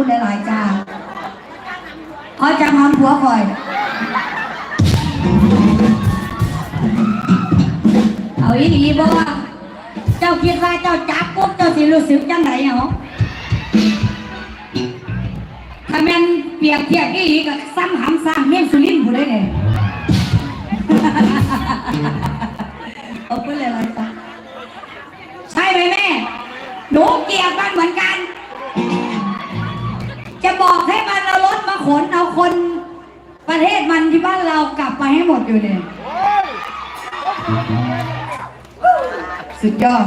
คุณหลายๆจ้าขอจะหอมผัวคอยเอาอีนีบอกว่าเจ้าคิดว่าเจ้าจับปุ๊บเจ้าสิรู้สึกจังไหนเหรอถ้าแม่นเปรียบเทียบอีหลีกับซ้ำหำซ้ำเมี่ยงสุรินทร์ผู้ใดเนี่ยขอบคุณหลายๆจ้าใช่ไหมแม่หนูเกลียดมันเหมือนกัน ขนเอาคนประเทศมันที่บ้านเรากลับไปให้หมดอยู่เนี่ยสุดยอด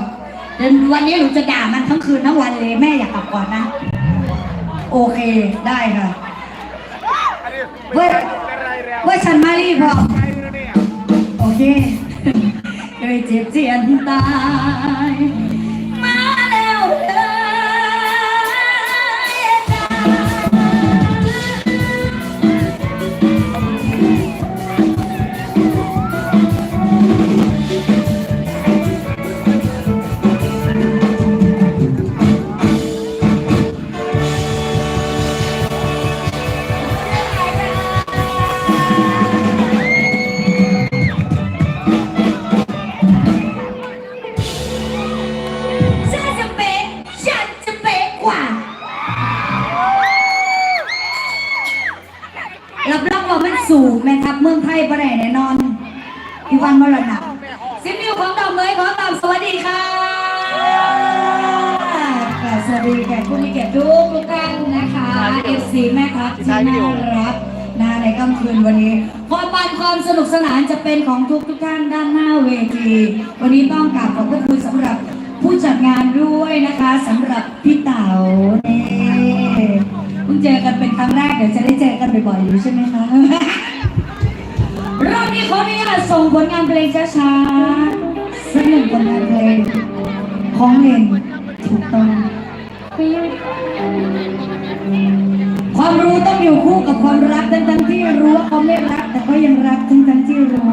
เดี๋ยววันนี้หนูจะด่ามันทั้งคืนทั้งวันเลยแม่อยากกลับก่อนนะ โอเคได้ค่ะเว้ยเว้ยฉันมารีพอโอเคเคยเจ็บเจียนตาย สูงแม่ทัพเมืองไทยประแดแน่นอนพี่วันมรณะซิมนิวของดอกเลยขอตามสวัสดีค่ะสวัสดีแขกผู้มีเกียรติทุกทุกท่านนะคะเอฟซีแม่ทัพที่น่ารักนะในค่ำคืนวันนี้ความปันความสนุกสนานจะเป็นของทุกทุกท่านด้านหน้าเวที วันนี้ต้องกราบขอบพระคุณสำหรับผู้จัดงานด้วยนะคะสำหรับพี่เต๋านี่เพิ่งเจอกันเป็นครั้งแรกเดี๋ยวจะได้เจอกันบ่อยๆอยู่ใช่ไหมคะ รอบนี้ขออนุญาตส่งผลงานเพลงช้าๆสักหนึ่งผลงานเพลงของเล่นถูกต้อง ความรู้ต้องอยู่คู่กับความรักทั้งทั้งๆที่รู้ว่าเขาไม่รัก แต่ก็ยังรักทั้งทั้งๆที่รู้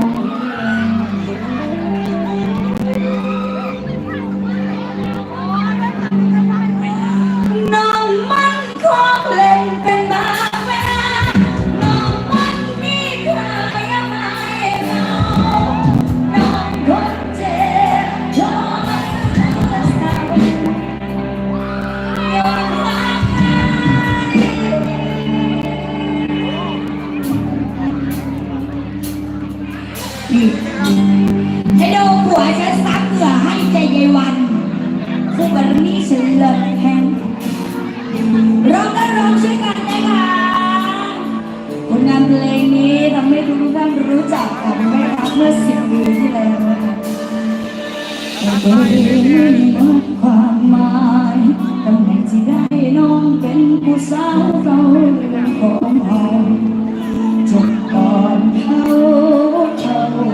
เองมีความหมายตำแหน่งที่ได้น้องเป็นผู้สาวเราของเราจบก่อนเขาเขาเ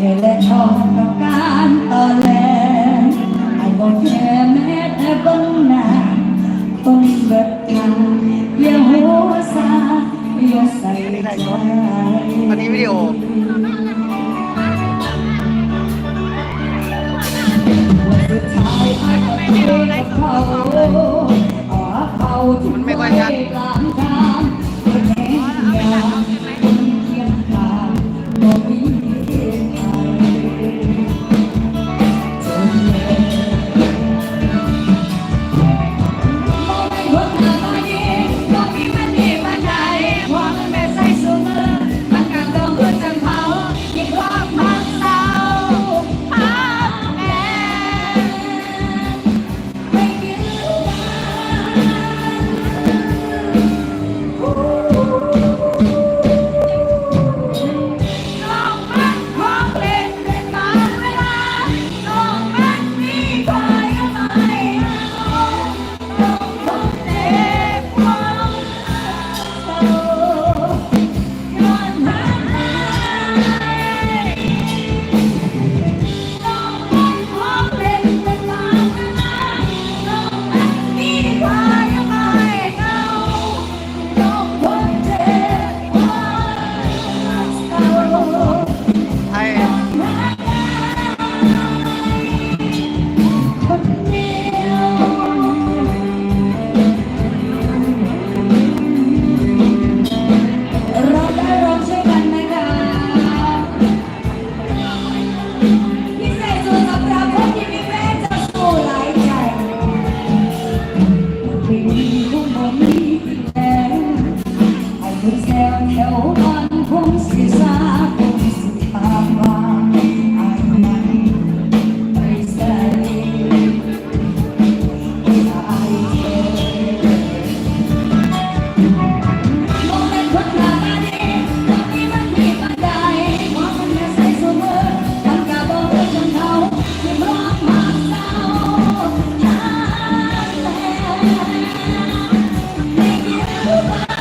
นี่ยและชอบกับการตอนแรกไอ้บอกแค่แม้แต่บิ้งหน้าต้องเบิกทางอย่าหัวซาอย่าใส่ใจอันนี้วิดีโอ มันไม่ค่อยชัด Oh, my God.